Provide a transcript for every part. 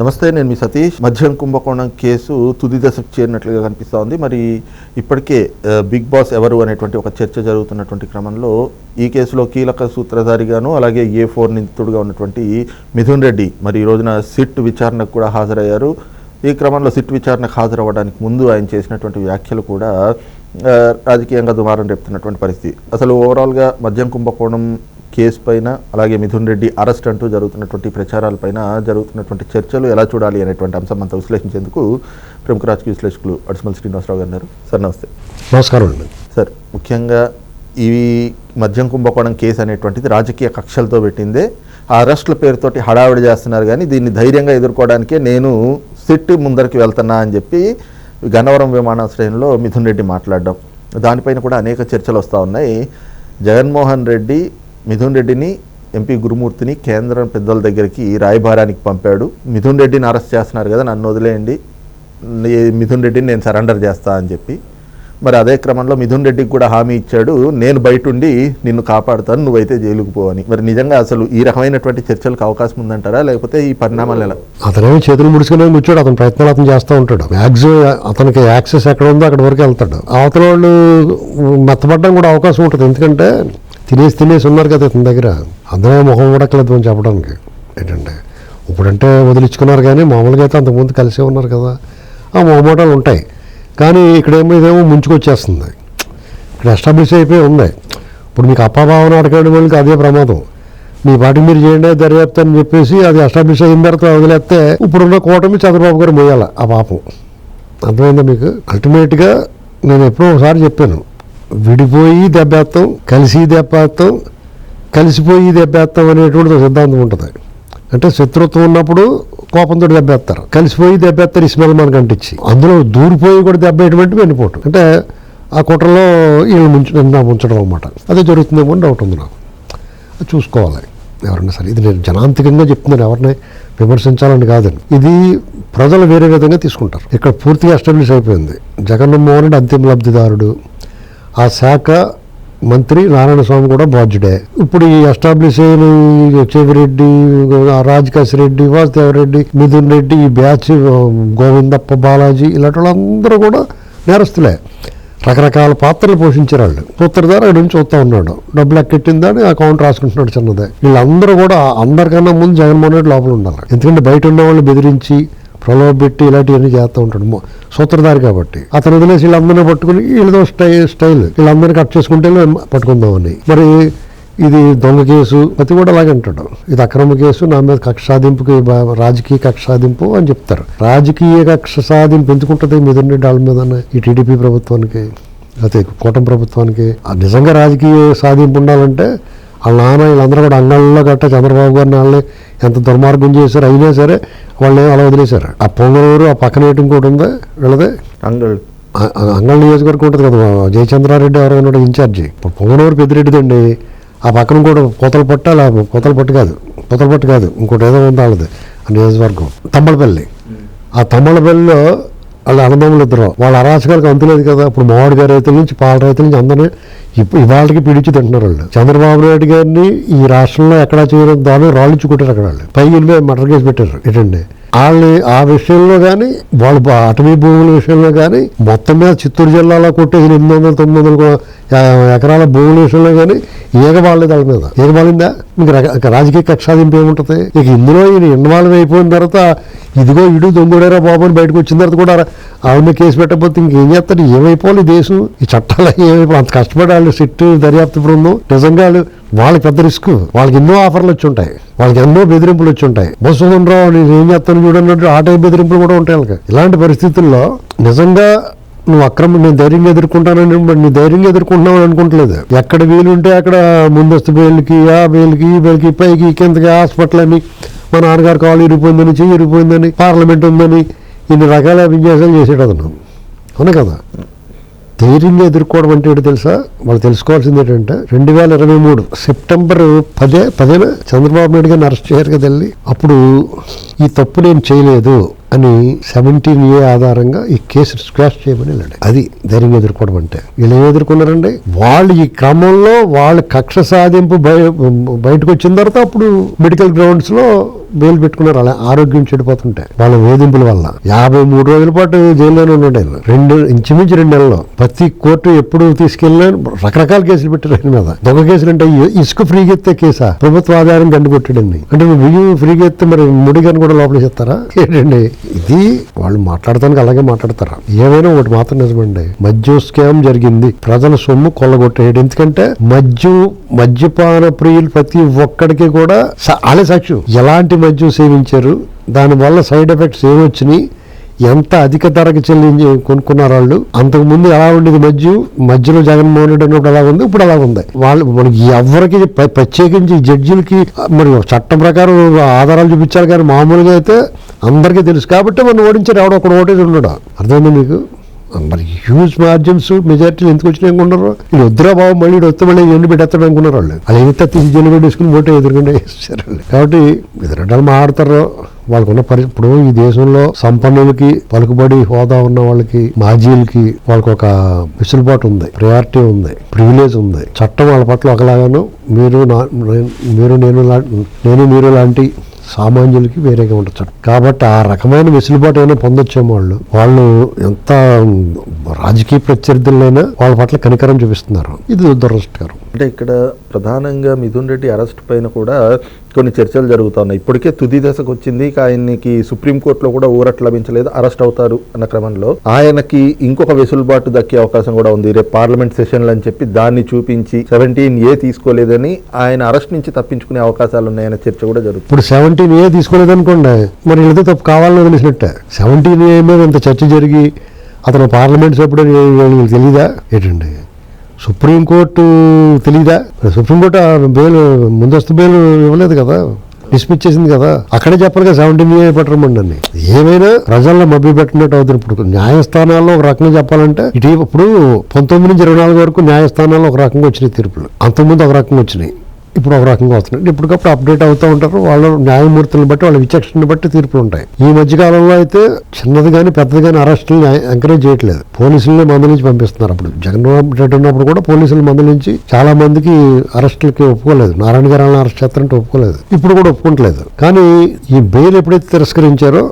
నమస్తే నేను మీ సతీష్. మద్యం కుంభకోణం కేసు తుది దశకు చేరినట్లుగా కనిపిస్తూ ఉంది మరి ఇప్పటికే బిగ్ బాస్ ఎవరు అనేటువంటి ఒక చర్చ జరుగుతున్నటువంటి క్రమంలో ఈ కేసులో కీలక సూత్రధారిగాను అలాగే ఏ ఫోర్ నిందితుడుగా ఉన్నటువంటి మిథున్ రెడ్డి మరి ఈ రోజున సిట్ విచారణకు కూడా హాజరయ్యారు. ఈ క్రమంలో సిట్ విచారణకు హాజరవ్వడానికి ముందు ఆయన చేసినటువంటి వ్యాఖ్యలు కూడా రాజకీయంగా దుమారం రేపుతున్నటువంటి పరిస్థితి. అసలు ఓవరాల్గా మద్యం కుంభకోణం కేసు పైన అలాగే మిథున్ రెడ్డి అరెస్ట్ అంటూ జరుగుతున్నటువంటి ప్రచారాలపైన జరుగుతున్నటువంటి చర్చలు ఎలా చూడాలి అనేటువంటి అంశం అంతా విశ్లేషించేందుకు ప్రముఖ రాజకీయ విశ్లేషకులు అడిసిమల్ శ్రీనివాసరావు గారు సార్ నమస్తే. నమస్కారం అండి. సార్ ముఖ్యంగా ఈ మద్యం కుంభకోణం కేసు అనేటువంటిది రాజకీయ కక్షలతో పెట్టిందే. ఆ అరెస్టుల పేరుతోటి హడావిడి చేస్తున్నారు కానీ దీన్ని ధైర్యంగా ఎదుర్కోవడానికే నేను సిట్ ముందరికి వెళ్తున్నా అని చెప్పి గన్నవరం విమానాశ్రయంలో మిథున్ రెడ్డి మాట్లాడడం. దానిపైన కూడా అనేక చర్చలు వస్తూ ఉన్నాయి. జగన్మోహన్ రెడ్డి మిథున్ రెడ్డిని ఎంపీ గురుమూర్తిని కేంద్రం పెద్దల దగ్గరికి రాయబారానికి పంపాడు. మిథున్ రెడ్డిని అరెస్ట్ చేస్తున్నారు కదా నన్ను వదిలేయండి. మిథున్ రెడ్డిని నేను సరెండర్ చేస్తా అని చెప్పి. మరి అదే క్రమంలో మిథున్ రెడ్డికి కూడా హామీ ఇచ్చాడు నేను బయట ఉండి నిన్ను కాపాడుతాను నువ్వైతే జైలుకు పోవని మరి నిజంగా అసలు ఈ రకమైనటువంటి చర్చలకు అవకాశం ఉందంటారా? లేకపోతే ఈ పరిణామాలు ఎలా? అతనేమి చేతులు ముడుచుకునే కూర్చోడు అతను ప్రయత్నాలు అతను చేస్తూ ఉంటాడు. మ్యాక్సిమం అతనికి యాక్సెస్ ఎక్కడ ఉందో అక్కడ వరకు వెళ్తాడు. అవతల వాళ్ళు మెత్తపడడం కూడా అవకాశం ఉంటుంది. ఎందుకంటే తినేసి తినేసి ఉన్నారు కదా ఇతని దగ్గర. అందరూ ముఖం ఉడకలేదు అని చెప్పడానికి. ఏంటంటే ఇప్పుడంటే వదిలించుకున్నారు కానీ మామూలుగా అయితే అంతకుముందు కలిసే ఉన్నారు కదా. ఆ మొహమాటాలు ఉంటాయి. కానీ ఇక్కడ ఏమో ఇదేమో ముంచుకొచ్చేస్తుంది. ఇక్కడ ఎస్టాబ్లిష్ అయిపోయి ఉంది ఇప్పుడు మీకు అప్పాభావన అడగడం వాళ్ళకి అదే ప్రమాదం. మీ పాటి మీరు చేయండి దర్యాప్తు అని చెప్పేసి అది ఎస్టాబ్లిష్ అయిన తర్వాత వదిలేస్తే ఇప్పుడున్న కూటమి చంద్రబాబు గారు మోయాలి ఆ పాపం. అర్థమైందా మీకు? అల్టిమేట్గా నేను ఎప్పుడో ఒకసారి చెప్పాను. విడిపోయి దెబ్బేస్తాం కలిసి దెబ్బేస్తాం కలిసిపోయి దెబ్బేస్తాం అనేటువంటి సిద్ధాంతం ఉంటుంది. అంటే శత్రుత్వం ఉన్నప్పుడు కోపంతో దెబ్బేస్తారు కలిసిపోయి దెబ్బేస్తారు ఈ స్మెల్ మనకు అంటించి. అందులో దూరిపోయి కూడా దెబ్బేటువంటి వెళ్ళిపోవటం. అంటే ఆ కుట్రలో వీళ్ళు ముంచ ముంచడం అనమాట అదే జరుగుతుందేమో అని డౌట్ ఉంది నాకు. అది చూసుకోవాలి. ఎవరన్నా సరే ఇది నేను జనాంతికంగా చెప్తున్నాను. ఎవరిని విమర్శించాలని కాదని ఇది ప్రజలు వేరే విధంగా తీసుకుంటారు. ఇక్కడ పూర్తిగా ఎస్టాబ్లిష్ అయిపోయింది. జగన్మోహన్ రెడ్డి అంతిమ లబ్ధిదారుడు. ఆ శాఖ మంత్రి నారాయణ స్వామి కూడా బాధ్యుడే. ఇప్పుడు ఈ ఎస్టాబ్లిష్ అయిన ఈ చెవిరెడ్డి రాజకాశ్ రెడ్డి వాసుదేవరెడ్డి మిథున్ రెడ్డి ఈ బ్యాచ్ గోవిందప్ప బాలాజీ ఇలాంటి వాళ్ళందరూ కూడా నేరస్తులే. రకరకాల పాత్రలు పోషించారు వాళ్ళు. సూత్రధార అక్కడి నుంచి చూస్తూ ఉన్నాడు. డబ్బులు ఎక్కెట్టిందని అకౌంట్ రాసుకుంటున్నాడు చిన్నదే. వీళ్ళందరూ కూడా అందరికన్నా ముందు జగన్మోహన్ రెడ్డి లోపల ఉండాలి. ఎందుకంటే బయట ఉన్న వాళ్ళు బెదిరించి ప్రలోభ పెట్టి ఇలాంటివన్నీ చేస్తూ ఉంటాడు. సూత్రధారి కాబట్టి. అతను వదిలేసి వీళ్ళందరినీ పట్టుకుని వీళ్ళతో స్టై స్టైల్. వీళ్ళందరినీ కట్ చేసుకుంటే పట్టుకుందామని. మరి ఇది దొంగ కేసు ప్రతి కూడా అలాగే అంటాడు. ఇది అక్రమ కేసు నా మీద కక్ష సాధింపుకి రాజకీయ కక్ష సాధింపు అని చెప్తారు. రాజకీయ కక్ష సాధింపు ఎందుకుంటుంది? మీదండి వాళ్ళ మీద ఈ టీడీపీ ప్రభుత్వానికి అయితే కూటమి ప్రభుత్వానికి. ఆ నిజంగా రాజకీయ సాధింపు ఉండాలంటే వాళ్ళ నాన్న వీళ్ళందరూ కూడా అంగళ్ళలో గట్ట చంద్రబాబు గారిని వాళ్ళని ఎంత దుర్మార్గం చేశారు అయినా సరే వాళ్ళని అలా వదిలేశారు. ఆ పొంగనూరు ఆ పక్కన ఏంటి ఇంకోటి ఉందా? వీళ్ళదే? అంగళ్ ఆ- ఆ అంగళ నియోజకవర్గం ఉంటుంది కదా జయచంద్రారెడ్డి ఎవరైనా ఉన్నాడు ఇన్ఛార్జి. ఇప్పుడు పొంగనూరు పెద్దిరెడ్డిదండి. ఆ పక్కన కూడా పూతల పట్టు అలా పూతల పట్టు కాదు పూతల పట్టు కాదు ఇంకోటి ఏదో ఉంది వాళ్ళది ఆ నియోజకవర్గం. తమ్మలపల్లి. ఆ తమ్మలపల్లిలో వాళ్ళ అన్నదమ్ములు ఇద్దరు. వాళ్ళ అరాచకాలకు అంతులేదు కదా. ఇప్పుడు మామిడి రైతుల నుంచి పాల రైతుల నుంచి అందరినీ ఇప్పుడు ఇవాళకి పిడిచి తింటున్నారు వాళ్ళు. చంద్రబాబు నాయుడు గారిని ఈ రాష్ట్రంలో ఎక్కడా చేయడం దాని రాళ్ళు చుకుంటారు అక్కడ వాళ్ళు. పై వెళ్ళి మటర్ కేసు పెట్టారు ఏంటండి వాళ్ళని ఆ విషయంలో కానీ వాళ్ళు అటవీ భూముల విషయంలో కానీ మొత్తం మీద చిత్తూరు జిల్లాలో కొట్టేసిన ఎనిమిది వందల తొమ్మిది వందల ఎకరాల భూముల విషయంలో కానీ ఈగ వాళ్ళ మీద. ఈగ మీకు రక- రాజకీయ కక్షాదింపు ఏముంటుంది? ఇక ఇందులో ఈయన ఇన్వాల్వ్ అయిపోయిన తర్వాత ఇదిగో ఇడు దొంగడేరా బాబు అని బయటకు వచ్చిన తర్వాత కూడా ఆవిడ కేసు పెట్టకపోతే ఇంకేం చేస్తారు ఏమైపోవాలి దేశం? ఈ చట్టాలు ఏమైపోయి అంత కష్టపడి వాళ్ళు సిట్టు దర్యాప్తు బృందం. నిజంగా వాళ్ళు వాళ్ళకి పెద్ద రిస్క్. వాళ్ళకి ఎన్నో ఆఫర్లు వచ్చి ఉంటాయి. వాళ్ళకి ఎన్నో బెదిరింపులు వచ్చి ఉంటాయి. మసూదన్ రావు నేను ఏం చేస్తాను చూడన్నట్టు ఆ టైం బెదిరింపులు కూడా ఉంటాయి వాళ్ళకి. ఇలాంటి పరిస్థితుల్లో నిజంగా నువ్వు అక్రమం నేను ధైర్యంగా ఎదుర్కొంటానని మరి నీ ధైర్యంగా ఎదుర్కొంటున్నావు అనుకుంటలేదు. ఎక్కడ వీలు ఉంటే అక్కడ ముందస్తు బెయిల్కి ఆ బెయిల్కి ఈ బెయిల్కి పైకి కిందకి హాస్పిటల్ అని మా నాన్నగారు కాలు ఇరిగిపోయిందని చెయ్యి ఇరిపోయిందని పార్లమెంట్ ఉందని ఇన్ని రకాల విన్యాసాలు చేసేట అతను. అవును కదా? ధైర్యంగా ఎదుర్కోవడం అంటే ఏంటో తెలుసా? వాళ్ళు తెలుసుకోవాల్సింది ఏంటంటే రెండు వేల ఇరవై మూడు సెప్టెంబర్ పదే పదేన? చంద్రబాబు నాయుడు గారిని అరెస్ట్ చేయరు కదా వెళ్ళి అప్పుడు ఈ తప్పు నేను చేయలేదు. అని సెవెంటీన్ ఏ ఆధారంగా ఈ కేసు స్క్వాష్ చేయమని వెళ్ళాడు. అది ధైర్యం ఎదుర్కోవడం అంటే వీళ్ళు ఏం ఎదుర్కొన్నారండి వాళ్ళు ఈ క్రమంలో వాళ్ళ కక్ష సాధింపు బయ- బయటకు వచ్చిన తర్వాత అప్పుడు మెడికల్ గ్రౌండ్స్లో బెయిల్ పెట్టుకున్నారు. అలా ఆరోగ్యం చెడిపోతుంటే. వాళ్ళ వేధింపుల వల్ల. యాభై మూడు రోజుల పాటు జైల్లోనే ఉన్నాడు ఆయన. రెండు ఇంచుమించు రెండు నెలల్లో. ప్రతి కోర్టు ఎప్పుడు తీసుకెళ్ళినా రకరకాల కేసులు పెట్టారు ఆయన మీద. దొంగ కేసులు అంటే ఇసుక ఫ్రీగా ఎత్తే కేసా? ప్రభుత్వ ఆధారం గండి కొట్టాడండి అంటే బియ్యం ఫ్రీగా ఎత్తే మరి ముడిగాని కూడా లోపల చెప్తారా ఏంటండి? ఇది వాళ్ళు మాట్లాడటానికి అలాగే మాట్లాడతారా? ఏమైనా ఒకటి మాత్రం నిజమండి. మద్యం స్కామ్ జరిగింది. ప్రజల సొమ్ము కొల్లగొట్టేయడం. ఎందుకంటే మద్యం మద్యపాన ప్రియులు ప్రతి ఒక్కడికి కూడా అలే వాళ్ళే సాక్ష్యం ఎలాంటి మద్యం సేవించారు? దానివల్ల సైడ్ ఎఫెక్ట్స్ ఏమొచ్చినాయి? ఎంత అధిక ధరకు చెల్లించి కొనుక్కున్నారు వాళ్ళు? అంతకుముందు ఎలా ఉండేది మధ్య మధ్యలో జగన్మోహన్ రెడ్డి ఉన్నప్పుడు అలా ఉంది? ఇప్పుడు అలా ఉంది? వాళ్ళు మనకి ఎవరికి ప్రత్యేకించి జడ్జిలకి మరి చట్టం ప్రకారం ఆధారాలు చూపించాలి కానీ మామూలుగా అయితే అందరికీ తెలుసు. కాబట్టి మనం ఓడించారు ఎవడో ఒకడు ఓటేసి ఉన్నాడు అర్థమైంది మీకు? మరి హ్యూజ్ మార్జిన్స్ మెజార్టీలు ఎందుకు వచ్చినాయి అనుకున్నారు ఇది వద్దురా మళ్ళీ ఈడు వస్తే మళ్ళీ ఎండు పెట్టేస్తాడు అనుకున్నారు వాళ్ళు. అది ఎంత తీసి జైలు పెట్టేసుకుని ఓటే ఎదురుకుండా వేసేసారు కాబట్టి ఎదురు మాట్లాడతారు. వాళ్ళకున్న పరి ఇప్పుడు ఈ దేశంలో సంపన్నులకి పలుకుబడి హోదా ఉన్న వాళ్ళకి మాజీలకి వాళ్ళకి ఒక వెసులుబాటు ఉంది ప్రయారిటీ ఉంది ప్రివిలేజ్ ఉంది. చట్టం వాళ్ళ పట్ల ఒకలాగాను మీరు నా నేను- మీరు నేను నేను మీరు లాంటి సామాన్యులకి వేరేగా ఉండొచ్చు. కాబట్టి ఆ రకమైన వెసులుబాటు ఏమైనా పొందొచ్చేమో వాళ్ళు. వాళ్ళు ఎంత రాజకీయ ప్రత్యర్థులైనా వాళ్ళ పట్ల కనికరం చూపిస్తున్నారు. ఇది దురదృష్టకరం. అంటే ఇక్కడ ప్రధానంగా మిథున్ రెడ్డి అరెస్ట్ పైన కూడా కొన్ని చర్చలు జరుగుతున్నాయి. ఇప్పటికే తుది దశకు వచ్చింది. ఇక ఆయనకి సుప్రీంకోర్టులో కూడా ఊరట్ లభించలేదు. అరెస్ట్ అవుతారు అన్న క్రమంలో ఆయనకి ఇంకొక వెసులుబాటు దక్కే అవకాశం కూడా ఉంది. రేపు పార్లమెంట్ సెషన్లు అని చెప్పి దాన్ని చూపించి సెవెంటీన్ ఏ తీసుకోలేదని ఆయన అరెస్ట్ నుంచి తప్పించుకునే అవకాశాలు ఉన్నాయన్న చర్చ కూడా జరుగుతుంది. ఇప్పుడు సెవెంటీన్ ఏ తీసుకోలేదనుకోండి మరి ఏదో తప్పు కావాలని వదిలేసినట్టే. సెవెంటీన్ ఏ మీద ఇంత చర్చ జరిగి అతను పార్లమెంట్ సభ్యుడు తెలియదా ఏంటండి? సుప్రీంకోర్టు తెలీదా? సుప్రీంకోర్టు ఆ బెయిల్ ముందస్తు బెయిల్ ఇవ్వలేదు కదా? డిస్మిస్ చేసింది కదా? అక్కడే చెప్పరు కదా సెవెంటీన్ ఏ పెట్టరమండి ఏమైనా ప్రజల్లో మభ్య పెట్టినట్టు అవుతుంది. ఇప్పుడు న్యాయస్థానాల్లో ఒక రకంగా చెప్పాలంటే ఇటు ఇప్పుడు పంతొమ్మిది నుంచి ఇరవై నాలుగు వరకు న్యాయస్థానాల్లో ఒక రకంగా వచ్చినాయి తీర్పులు. అంతకుముందు ఒక రకంగా వచ్చినాయి. ఇప్పుడు ఒక రకంగా వస్తున్నాయి. ఇప్పటికప్పుడు అప్డేట్ అవుతూ ఉంటారు. వాళ్ళ న్యాయమూర్తులను బట్టి వాళ్ళ విచక్షణను బట్టి తీర్పులు ఉంటాయి. ఈ మధ్యకాలంలో అయితే చిన్నది కానీ పెద్దది కానీ అరెస్టులు ఎంకరేజ్ చేయట్లేదు. పోలీసుల్ని మందలించి పంపిస్తున్నారు అప్పుడు. జగన్మోహన్ రెడ్డి ఉన్నప్పుడు కూడా పోలీసులు మందలించి చాలా మందికి అరెస్టులకి ఒప్పుకోలేదు. నారాయణ గారు అరెస్ట్ చేస్తారంటే ఒప్పుకోలేదు. ఇప్పుడు కూడా ఒప్పుకోవట్లేదు కానీ ఈ బెయిల్ ఎప్పుడైతే తిరస్కరించారో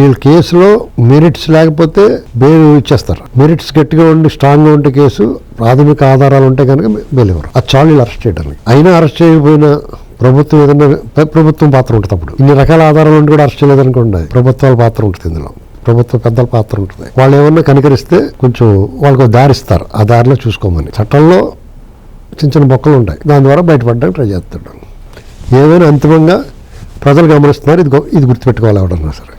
ఈ కేసులో మెరిట్స్ లేకపోతే బెయిల్ ఇచ్చేస్తారు. మెరిట్స్ గట్టిగా ఉండి స్ట్రాంగ్గా ఉండే కేసు ప్రాథమిక ఆధారాలు ఉంటే కనుక వెళ్ళేవారు ఆ చాలీలు అరెస్ట్ చేయడానికి. అయినా అరెస్ట్ చేయకపోయినా ప్రభుత్వం ఏదైనా ప్రభుత్వం పాత్ర ఉంటుంది అప్పుడు. ఇన్ని రకాల ఆధారాలు ఉండి కూడా అరెస్ట్ చేయలేదనుకోండి. ప్రభుత్వాల పాత్ర ఉంటుంది ఇందులో. ప్రభుత్వ పెద్దల పాత్ర ఉంటుంది. వాళ్ళు ఏమన్నా కనికరిస్తే కొంచెం వాళ్ళకు దారిస్తారు దారి ఇస్తారు. ఆ దారిలో చూసుకోమని. చట్టంలో చిన్న చిన్న బొక్కలు ఉంటాయి. దాని ద్వారా బయటపడడానికి ట్రై చేస్తాడు ఏమైనా అంతిమంగా ప్రజలు గమనిస్తున్నారు ఇది ఇది గుర్తుపెట్టుకోవాలి ఎవడన్నా సరే.